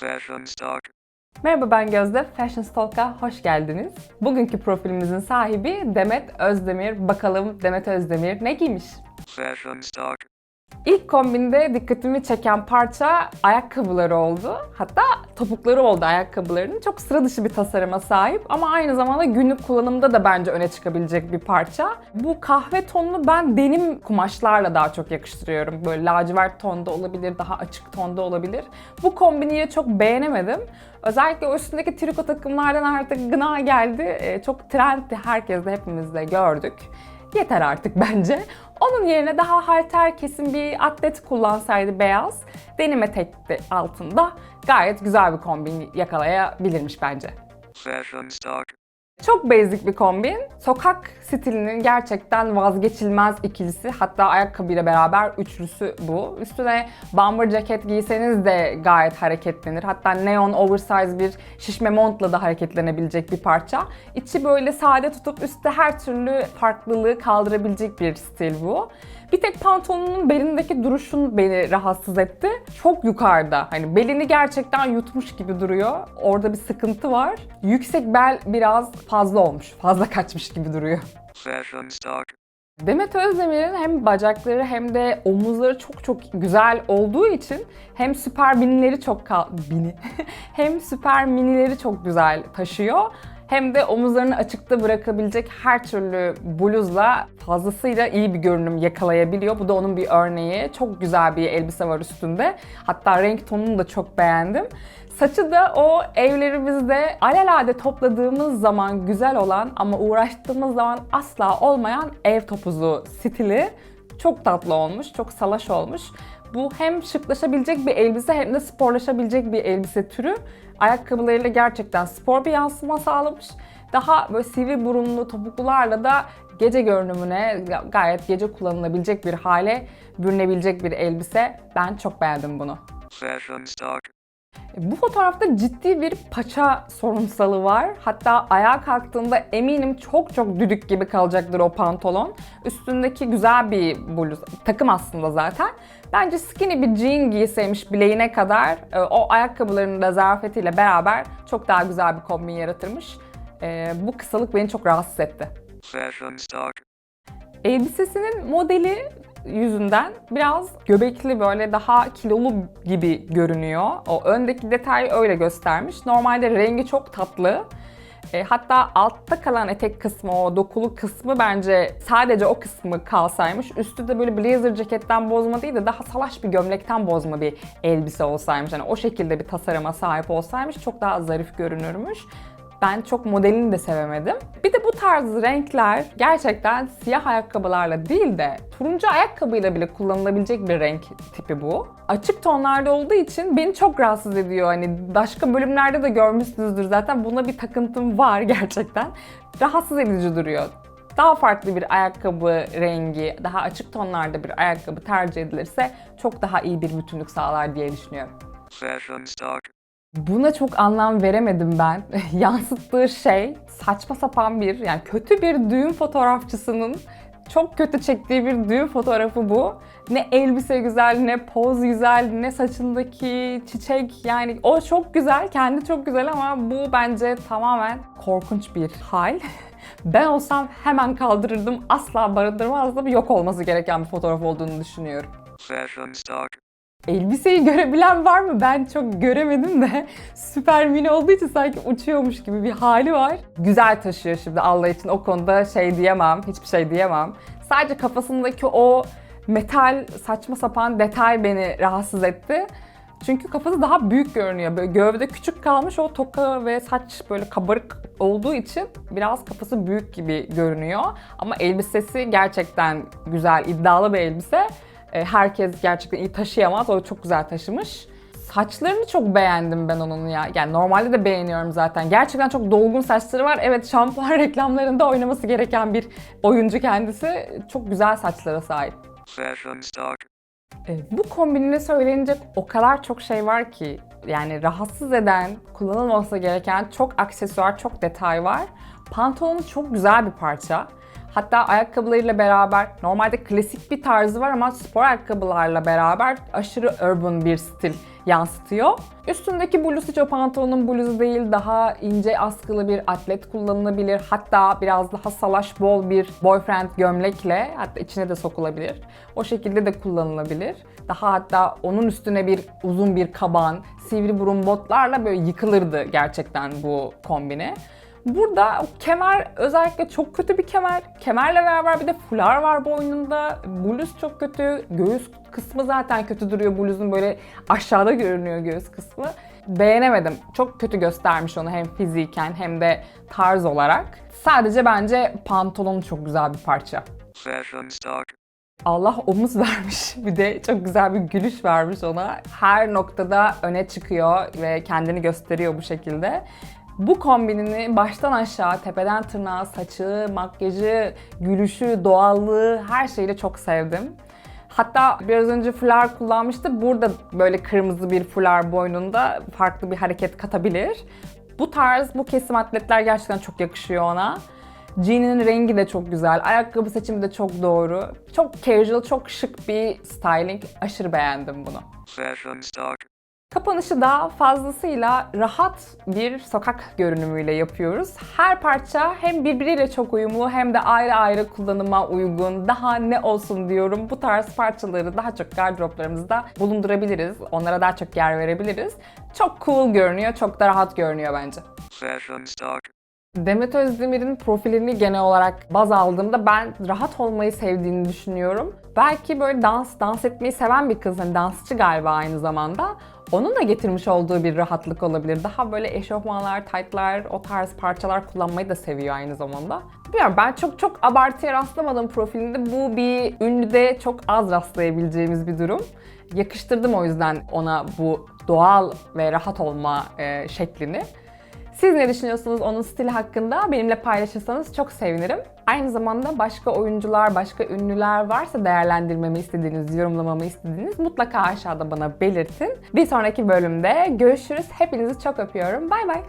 Fashion Stock. Merhaba ben Gözde, Fashion Stalk'a hoş geldiniz. Bugünkü profilimizin sahibi Demet Özdemir. Bakalım Demet Özdemir ne giymiş? Fashion Stock. İlk kombinde dikkatimi çeken parça ayakkabıları oldu. Hatta topukları oldu ayakkabılarının. Çok sıra dışı bir tasarıma sahip ama aynı zamanda günlük kullanımda da bence öne çıkabilecek bir parça. Bu kahve tonunu ben denim kumaşlarla daha çok yakıştırıyorum. Böyle lacivert tonda olabilir, daha açık tonda olabilir. Bu kombiniyi çok beğenemedim. Özellikle üstündeki triko takımlardan artık gına geldi. Ee, çok trendti, herkes de hepimiz de gördük. Yeter artık bence. Onun yerine daha halter kesim bir atlet kullansaydı beyaz, denim etek de altında gayet güzel bir kombin yakalayabilirmiş bence. Fashion Stock. Çok basic bir kombin. Sokak stilinin gerçekten vazgeçilmez ikilisi. Hatta ayakkabıyla beraber üçlüsü bu. Üstüne bomber ceket giyseniz de gayet hareketlenir. Hatta neon oversize bir şişme montla da hareketlenebilecek bir parça. İçi böyle sade tutup üstte her türlü farklılığı kaldırabilecek bir stil bu. Bir tek pantolonun belindeki duruşun beni rahatsız etti. Çok yukarıda. Hani belini gerçekten yutmuş gibi duruyor. Orada bir sıkıntı var. Yüksek bel biraz fazla olmuş. Fazla kaçmış gibi duruyor. Fashion Stock. Demet Özdemir'in hem bacakları hem de omuzları çok çok güzel olduğu için hem süper binileri çok bini hem süper minileri çok güzel taşıyor. Hem de omuzlarını açıkta bırakabilecek her türlü bluzla fazlasıyla iyi bir görünüm yakalayabiliyor. Bu da onun bir örneği. Çok güzel bir elbise var üstünde. Hatta renk tonunu da çok beğendim. Saçı da o evlerimizde alelade topladığımız zaman güzel olan ama uğraştığımız zaman asla olmayan ev topuzu stili. Çok tatlı olmuş, çok salaş olmuş. Bu hem şıklaşabilecek bir elbise hem de sporlaşabilecek bir elbise türü. Ayakkabılarıyla gerçekten spor bir yansıma sağlamış. Daha böyle sivri burunlu topuklularla da gece görünümüne gayet gece kullanılabilecek bir hale bürünebilecek bir elbise. Ben çok beğendim bunu. Fashion Stock. Bu fotoğrafta ciddi bir paça sorunsalı var. Hatta ayağa kalktığında eminim çok çok düdük gibi kalacaktır o pantolon. Üstündeki güzel bir bluz, takım aslında zaten. Bence skinny bir jean giyseymiş bileğine kadar e, o ayakkabılarının da zarafetiyle beraber çok daha güzel bir kombin yaratırmış. E, Bu kısalık beni çok rahatsız etti. Elbisesinin modeli yüzünden biraz göbekli böyle daha kilolu gibi görünüyor. O öndeki detayı öyle göstermiş. Normalde rengi çok tatlı. E, hatta altta kalan etek kısmı, o dokulu kısmı bence sadece o kısmı kalsaymış. Üstü de böyle blazer ceketten bozma değil de daha salaş bir gömlekten bozma bir elbise olsaymış. Yani o şekilde bir tasarıma sahip olsaymış çok daha zarif görünürmüş. Ben çok modelini de sevemedim. Bir de bu tarz renkler gerçekten siyah ayakkabılarla değil de turuncu ayakkabıyla bile kullanılabilecek bir renk tipi bu. Açık tonlarda olduğu için beni çok rahatsız ediyor. Hani başka bölümlerde de görmüşsünüzdür zaten buna bir takıntım var gerçekten. Rahatsız edici duruyor. Daha farklı bir ayakkabı rengi, daha açık tonlarda bir ayakkabı tercih edilirse çok daha iyi bir bütünlük sağlar diye düşünüyorum. Fashion Stock. Buna çok anlam veremedim ben. Yansıttığı şey saçma sapan bir, yani kötü bir düğün fotoğrafçısının çok kötü çektiği bir düğün fotoğrafı bu. Ne elbise güzel, ne poz güzel, ne saçındaki çiçek yani o çok güzel, kendi çok güzel ama bu bence tamamen korkunç bir hal. Ben olsam hemen kaldırırdım, asla barındırmazdım. Yok olması gereken bir fotoğraf olduğunu düşünüyorum. Fashion. Elbiseyi görebilen var mı? Ben çok göremedim de süper mini olduğu için sanki uçuyormuş gibi bir hali var. Güzel taşıyor şimdi Allah için o konuda şey diyemem, hiçbir şey diyemem. Sadece kafasındaki o metal saçma sapan detay beni rahatsız etti. Çünkü kafası daha büyük görünüyor. Böyle gövde küçük kalmış o toka ve saç böyle kabarık olduğu için biraz kafası büyük gibi görünüyor. Ama elbisesi gerçekten güzel, iddialı bir elbise. E, Herkes gerçekten iyi taşıyamaz. O çok güzel taşımış. Saçlarını çok beğendim ben onun ya. Yani normalde de beğeniyorum zaten. Gerçekten çok dolgun saçları var. Evet şampuan reklamlarında oynaması gereken bir oyuncu kendisi. Çok güzel saçlara sahip. E, Bu kombinine söylenecek o kadar çok şey var ki yani rahatsız eden, kullanılması gereken çok aksesuar, çok detay var. Pantolonu çok güzel bir parça. Hatta ayakkabılarıyla beraber normalde klasik bir tarzı var ama spor ayakkabılarla beraber aşırı urban bir stil yansıtıyor. Üstündeki bluz hiç o pantolonun bluzu değil. Daha ince askılı bir atlet kullanılabilir. Hatta biraz daha salaş bol bir boyfriend gömlekle hatta içine de sokulabilir. O şekilde de kullanılabilir. Daha hatta onun üstüne bir uzun bir kaban, sivri burun botlarla böyle yıkılırdı gerçekten bu kombine. Burada kemer özellikle çok kötü bir kemer. Kemerle beraber bir de fular var boynunda. Bluz çok kötü. Göğüs kısmı zaten kötü duruyor. Bluzun böyle aşağıda görünüyor göğüs kısmı. Beğenemedim. Çok kötü göstermiş onu hem fiziken hem de tarz olarak. Sadece bence pantolon çok güzel bir parça. Allah omuz vermiş. Bir de çok güzel bir gülüş vermiş ona. Her noktada öne çıkıyor ve kendini gösteriyor bu şekilde. Bu kombinini baştan aşağı, tepeden tırnağa, saçı, makyajı, gülüşü, doğallığı her şeyle çok sevdim. Hatta biraz önce fular kullanmıştı. Burada böyle kırmızı bir fular boynunda farklı bir hareket katabilir. Bu tarz, bu kesim atletler gerçekten çok yakışıyor ona. Jean'in rengi de çok güzel. Ayakkabı seçimi de çok doğru. Çok casual, çok şık bir styling. Aşırı beğendim bunu. Fashion. Kapanışı da fazlasıyla rahat bir sokak görünümüyle yapıyoruz. Her parça hem birbiriyle çok uyumlu hem de ayrı ayrı kullanıma uygun. Daha ne olsun diyorum bu tarz parçaları daha çok gardıroplarımızda bulundurabiliriz. Onlara daha çok yer verebiliriz. Çok cool görünüyor, çok da rahat görünüyor bence. Fashion stock. Demet Özdemir'in profilini genel olarak baz aldığımda ben rahat olmayı sevdiğini düşünüyorum. Belki böyle dans, dans etmeyi seven bir kız, hani dansçı galiba aynı zamanda. Onun da getirmiş olduğu bir rahatlık olabilir. Daha böyle eşofmanlar, taytlar, o tarz parçalar kullanmayı da seviyor aynı zamanda. Bilmiyorum ben çok çok abartıya rastlamadım profilinde. Bu bir ünlüde çok az rastlayabileceğimiz bir durum. Yakıştırdım o yüzden ona bu doğal ve rahat olma e, şeklini. Siz ne düşünüyorsunuz onun stili hakkında? Benimle paylaşırsanız çok sevinirim. Aynı zamanda başka oyuncular, başka ünlüler varsa değerlendirmemi istediğiniz, yorumlamamı istediğiniz mutlaka aşağıda bana belirtin. Bir sonraki bölümde görüşürüz. Hepinizi çok öpüyorum. Bay bay.